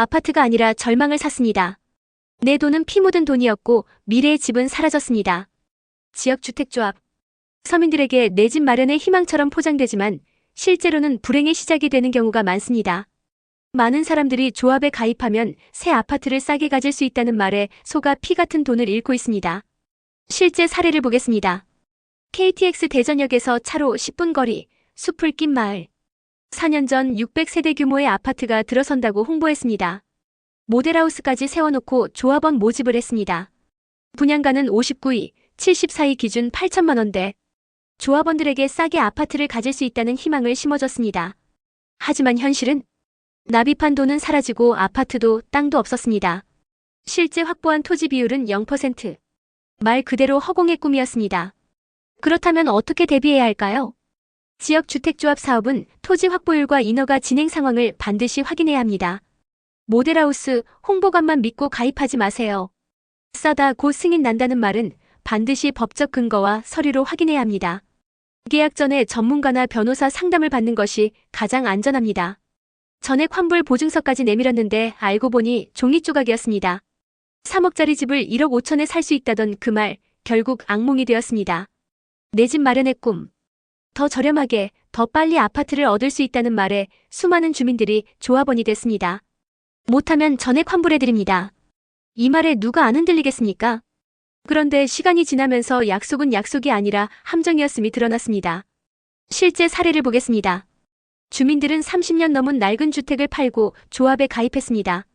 아파트가 아니라 절망을 샀습니다. 내 돈은 피 묻은 돈이었고 미래의 집은 사라졌습니다. 지역주택조합. 서민들에게 내 집 마련의 희망처럼 포장되지만 실제로는 불행의 시작이 되는 경우가 많습니다. 많은 사람들이 조합에 가입하면 새 아파트를 싸게 가질 수 있다는 말에 소가 피 같은 돈을 잃고 있습니다. 실제 사례를 보겠습니다. KTX 대전역에서 차로 10분 거리, 숲을 낀 마을. 4년 전 600세대 규모의 아파트가 들어선다고 홍보했습니다. 모델하우스까지 세워놓고 조합원 모집을 했습니다. 분양가는 59위, 74위 기준 8천만 원대. 조합원들에게 싸게 아파트를 가질 수 있다는 희망을 심어줬습니다. 하지만 현실은 납입한 돈은 사라지고 아파트도 땅도 없었습니다. 실제 확보한 토지 비율은 0%. 말 그대로 허공의 꿈이었습니다. 그렇다면 어떻게 대비해야 할까요? 지역 주택조합 사업은 토지 확보율과 인허가 진행 상황을 반드시 확인해야 합니다. 모델하우스, 홍보관만 믿고 가입하지 마세요. 싸다 곧 승인 난다는 말은 반드시 법적 근거와 서류로 확인해야 합니다. 계약 전에 전문가나 변호사 상담을 받는 것이 가장 안전합니다. 전액 환불 보증서까지 내밀었는데 알고 보니 종이 조각이었습니다. 3억짜리 집을 1억 5천에 살 수 있다던 그 말, 결국 악몽이 되었습니다. 내 집 마련의 꿈. 더 저렴하게, 더 빨리 아파트를 얻을 수 있다는 말에 수많은 주민들이 조합원이 됐습니다. 못하면 전액 환불해드립니다. 이 말에 누가 안 흔들리겠습니까? 그런데 시간이 지나면서 약속은 약속이 아니라 함정이었음이 드러났습니다. 실제 사례를 보겠습니다. 주민들은 30년 넘은 낡은 주택을 팔고 조합에 가입했습니다.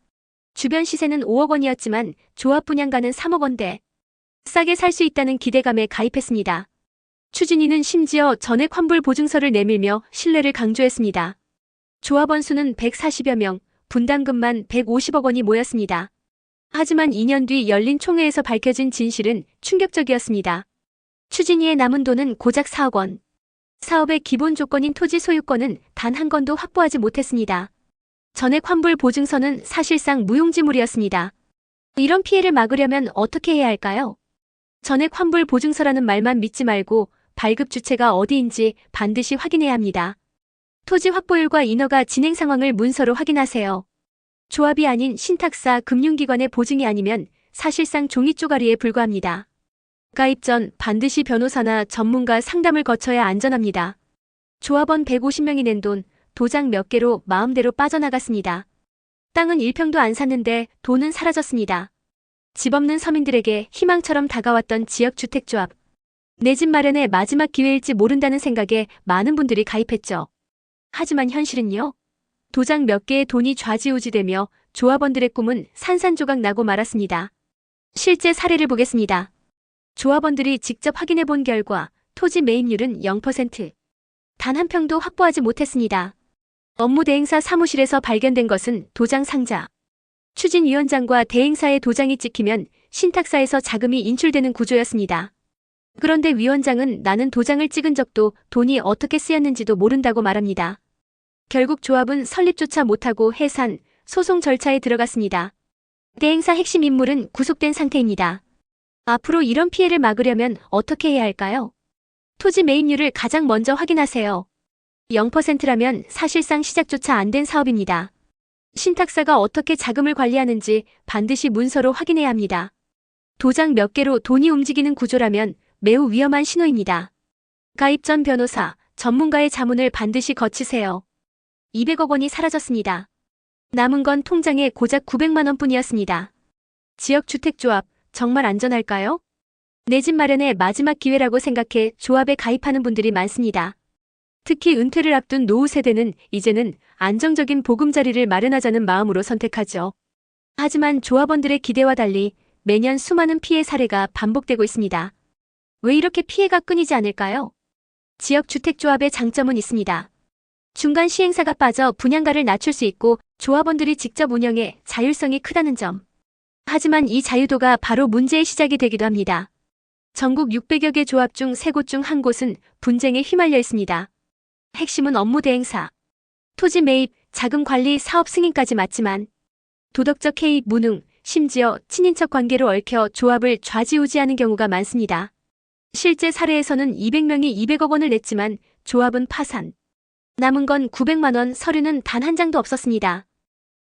주변 시세는 5억 원이었지만 조합 분양가는 3억 원대. 싸게 살 수 있다는 기대감에 가입했습니다. 추진위는 심지어 전액 환불 보증서를 내밀며 신뢰를 강조했습니다. 조합원 수는 140여 명, 분담금만 150억 원이 모였습니다. 하지만 2년 뒤 열린 총회에서 밝혀진 진실은 충격적이었습니다. 추진위의 남은 돈은 고작 4억 원. 사업의 기본 조건인 토지 소유권은 단 한 건도 확보하지 못했습니다. 전액 환불 보증서는 사실상 무용지물이었습니다. 이런 피해를 막으려면 어떻게 해야 할까요? 전액 환불 보증서라는 말만 믿지 말고 발급 주체가 어디인지 반드시 확인해야 합니다. 토지 확보율과 인허가 진행 상황을 문서로 확인하세요. 조합이 아닌 신탁사 금융기관의 보증이 아니면 사실상 종이 쪼가리에 불과합니다. 가입 전 반드시 변호사나 전문가 상담을 거쳐야 안전합니다. 조합원 150명이 낸 돈, 도장 몇 개로 마음대로 빠져나갔습니다. 땅은 1평도 안 샀는데 돈은 사라졌습니다. 집 없는 서민들에게 희망처럼 다가왔던 지역주택조합. 내 집 마련의 마지막 기회일지 모른다는 생각에 많은 분들이 가입했죠. 하지만 현실은요? 도장 몇 개의 돈이 좌지우지되며 조합원들의 꿈은 산산조각 나고 말았습니다. 실제 사례를 보겠습니다. 조합원들이 직접 확인해 본 결과 토지 매입률은 0%. 단 한 평도 확보하지 못했습니다. 업무 대행사 사무실에서 발견된 것은 도장 상자. 추진위원장과 대행사의 도장이 찍히면 신탁사에서 자금이 인출되는 구조였습니다. 그런데 위원장은 나는 도장을 찍은 적도 돈이 어떻게 쓰였는지도 모른다고 말합니다. 결국 조합은 설립조차 못하고 해산, 소송 절차에 들어갔습니다. 대행사 핵심 인물은 구속된 상태입니다. 앞으로 이런 피해를 막으려면 어떻게 해야 할까요? 토지 매입률을 가장 먼저 확인하세요. 0%라면 사실상 시작조차 안 된 사업입니다. 신탁사가 어떻게 자금을 관리하는지 반드시 문서로 확인해야 합니다. 도장 몇 개로 돈이 움직이는 구조라면 매우 위험한 신호입니다. 가입 전 변호사, 전문가의 자문을 반드시 거치세요. 200억 원이 사라졌습니다. 남은 건 통장에 고작 900만 원뿐이었습니다. 지역주택조합, 정말 안전할까요? 내 집 마련의 마지막 기회라고 생각해 조합에 가입하는 분들이 많습니다. 특히 은퇴를 앞둔 노후 세대는 이제는 안정적인 보금자리를 마련하자는 마음으로 선택하죠. 하지만 조합원들의 기대와 달리 매년 수많은 피해 사례가 반복되고 있습니다. 왜 이렇게 피해가 끊이지 않을까요? 지역 주택조합의 장점은 있습니다. 중간 시행사가 빠져 분양가를 낮출 수 있고 조합원들이 직접 운영해 자율성이 크다는 점. 하지만 이 자유도가 바로 문제의 시작이 되기도 합니다. 전국 600여 개 조합 중 3곳 중 한 곳은 분쟁에 휘말려 있습니다. 핵심은 업무 대행사, 토지 매입, 자금 관리, 사업 승인까지 맞지만 도덕적 해이, 무능, 심지어 친인척 관계로 얽혀 조합을 좌지우지하는 경우가 많습니다. 실제 사례에서는 200명이 200억 원을 냈지만 조합은 파산. 남은 건 900만 원 서류는 단 한 장도 없었습니다.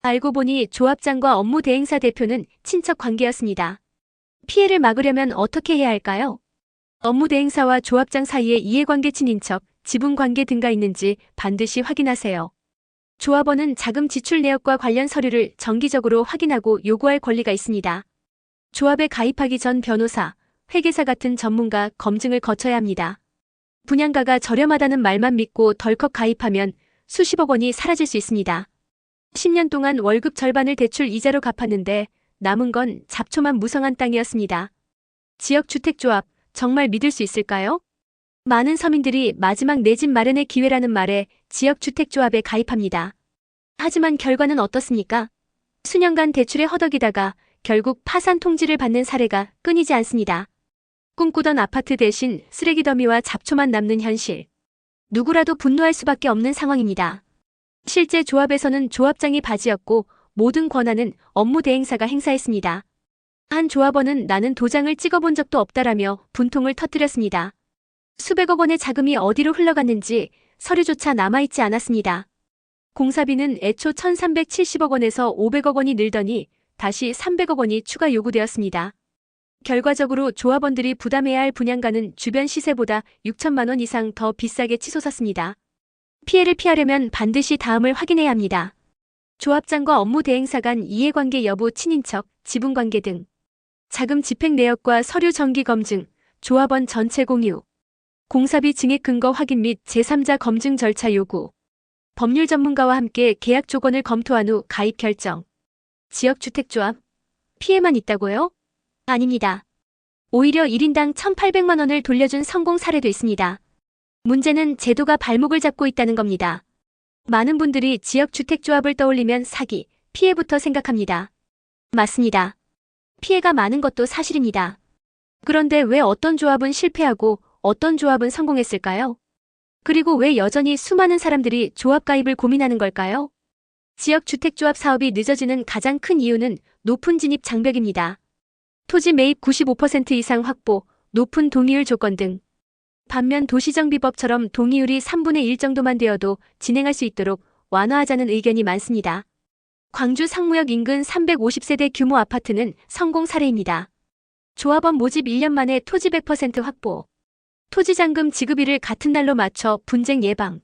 알고 보니 조합장과 업무 대행사 대표는 친척 관계였습니다. 피해를 막으려면 어떻게 해야 할까요? 업무 대행사와 조합장 사이에 이해관계 친인척, 지분관계 등가 있는지 반드시 확인하세요. 조합원은 자금 지출 내역과 관련 서류를 정기적으로 확인하고 요구할 권리가 있습니다. 조합에 가입하기 전 변호사, 회계사 같은 전문가 검증을 거쳐야 합니다. 분양가가 저렴하다는 말만 믿고 덜컥 가입하면 수십억 원이 사라질 수 있습니다. 10년 동안 월급 절반을 대출 이자로 갚았는데 남은 건 잡초만 무성한 땅이었습니다. 지역주택조합, 정말 믿을 수 있을까요? 많은 서민들이 마지막 내 집 마련의 기회라는 말에 지역주택조합에 가입합니다. 하지만 결과는 어떻습니까? 수년간 대출에 허덕이다가 결국 파산 통지를 받는 사례가 끊이지 않습니다. 꿈꾸던 아파트 대신 쓰레기 더미와 잡초만 남는 현실. 누구라도 분노할 수밖에 없는 상황입니다. 실제 조합에서는 조합장이 바지였고 모든 권한은 업무 대행사가 행사했습니다. 한 조합원은 나는 도장을 찍어본 적도 없다라며 분통을 터뜨렸습니다. 수백억 원의 자금이 어디로 흘러갔는지 서류조차 남아있지 않았습니다. 공사비는 애초 1370억 원에서 500억 원이 늘더니 다시 300억 원이 추가 요구되었습니다. 결과적으로 조합원들이 부담해야 할 분양가는 주변 시세보다 6천만 원 이상 더 비싸게 치솟았습니다. 피해를 피하려면 반드시 다음을 확인해야 합니다. 조합장과 업무 대행사 간 이해관계 여부 친인척, 지분관계 등 자금 집행 내역과 서류 정기 검증, 조합원 전체 공유, 공사비 증액 근거 확인 및 제3자 검증 절차 요구, 법률 전문가와 함께 계약 조건을 검토한 후 가입 결정. 지역주택조합, 피해만 있다고요? 아닙니다. 오히려 1인당 1,800만 원을 돌려준 성공 사례도 있습니다. 문제는 제도가 발목을 잡고 있다는 겁니다. 많은 분들이 지역주택조합을 떠올리면 사기, 피해부터 생각합니다. 맞습니다. 피해가 많은 것도 사실입니다. 그런데 왜 어떤 조합은 실패하고 어떤 조합은 성공했을까요? 그리고 왜 여전히 수많은 사람들이 조합 가입을 고민하는 걸까요? 지역주택조합 사업이 늦어지는 가장 큰 이유는 높은 진입 장벽입니다. 토지 매입 95% 이상 확보, 높은 동의율 조건 등. 반면 도시정비법처럼 동의율이 3분의 1 정도만 되어도 진행할 수 있도록 완화하자는 의견이 많습니다. 광주 상무역 인근 350세대 규모 아파트는 성공 사례입니다. 조합원 모집 1년 만에 토지 100% 확보. 토지잔금 지급일을 같은 날로 맞춰 분쟁 예방.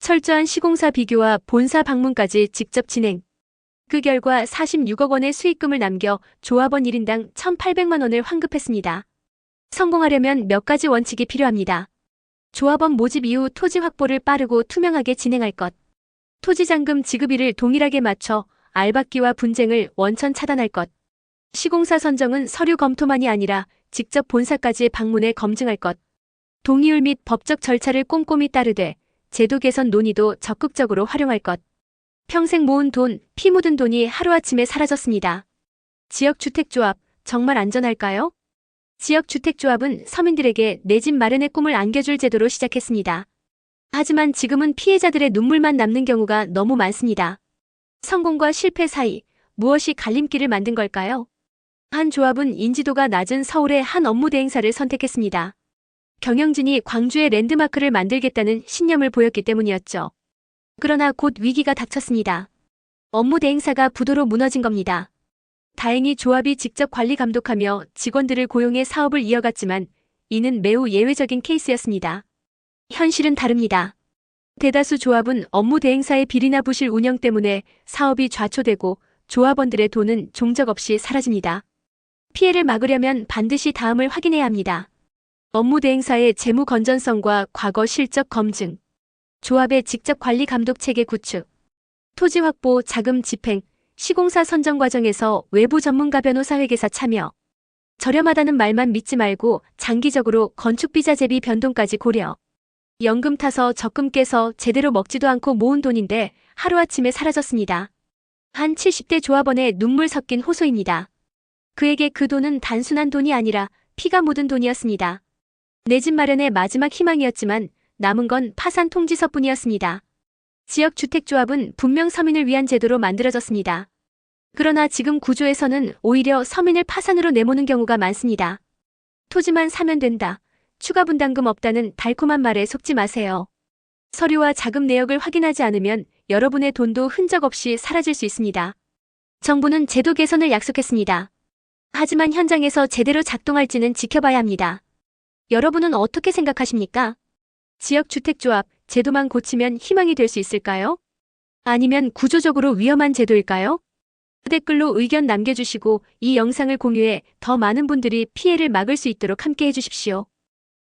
철저한 시공사 비교와 본사 방문까지 직접 진행. 그 결과 46억 원의 수익금을 남겨 조합원 1인당 1,800만 원을 환급했습니다. 성공하려면 몇 가지 원칙이 필요합니다. 조합원 모집 이후 토지 확보를 빠르고 투명하게 진행할 것. 토지잔금 지급일을 동일하게 맞춰 알박기와 분쟁을 원천 차단할 것. 시공사 선정은 서류 검토만이 아니라 직접 본사까지 방문해 검증할 것. 동의율 및 법적 절차를 꼼꼼히 따르되 제도 개선 논의도 적극적으로 활용할 것. 평생 모은 돈, 피 묻은 돈이 하루아침에 사라졌습니다. 지역주택조합, 정말 안전할까요? 지역주택조합은 서민들에게 내 집 마련의 꿈을 안겨줄 제도로 시작했습니다. 하지만 지금은 피해자들의 눈물만 남는 경우가 너무 많습니다. 성공과 실패 사이 무엇이 갈림길을 만든 걸까요? 한 조합은 인지도가 낮은 서울의 한 업무 대행사를 선택했습니다. 경영진이 광주의 랜드마크를 만들겠다는 신념을 보였기 때문이었죠. 그러나 곧 위기가 닥쳤습니다. 업무 대행사가 부도로 무너진 겁니다. 다행히 조합이 직접 관리 감독하며 직원들을 고용해 사업을 이어갔지만 이는 매우 예외적인 케이스였습니다. 현실은 다릅니다. 대다수 조합은 업무 대행사의 비리나 부실 운영 때문에 사업이 좌초되고 조합원들의 돈은 종적 없이 사라집니다. 피해를 막으려면 반드시 다음을 확인해야 합니다. 업무 대행사의 재무 건전성과 과거 실적 검증, 조합의 직접 관리 감독 체계 구축, 토지 확보, 자금 집행, 시공사 선정 과정에서 외부 전문가 변호사 회계사 참여, 저렴하다는 말만 믿지 말고 장기적으로 건축비자 재비 변동까지 고려. 연금 타서 적금 깨서 제대로 먹지도 않고 모은 돈인데 하루아침에 사라졌습니다. 한 70대 조합원의 눈물 섞인 호소입니다. 그에게 그 돈은 단순한 돈이 아니라 피가 묻은 돈이었습니다. 내 집 마련의 마지막 희망이었지만 남은 건 파산 통지서뿐이었습니다. 지역주택조합은 분명 서민을 위한 제도로 만들어졌습니다. 그러나 지금 구조에서는 오히려 서민을 파산으로 내모는 경우가 많습니다. 토지만 사면 된다. 추가 분담금 없다는 달콤한 말에 속지 마세요. 서류와 자금 내역을 확인하지 않으면 여러분의 돈도 흔적 없이 사라질 수 있습니다. 정부는 제도 개선을 약속했습니다. 하지만 현장에서 제대로 작동할지는 지켜봐야 합니다. 여러분은 어떻게 생각하십니까? 지역주택조합 제도만 고치면 희망이 될 수 있을까요? 아니면 구조적으로 위험한 제도일까요? 댓글로 의견 남겨주시고 이 영상을 공유해 더 많은 분들이 피해를 막을 수 있도록 함께 해주십시오.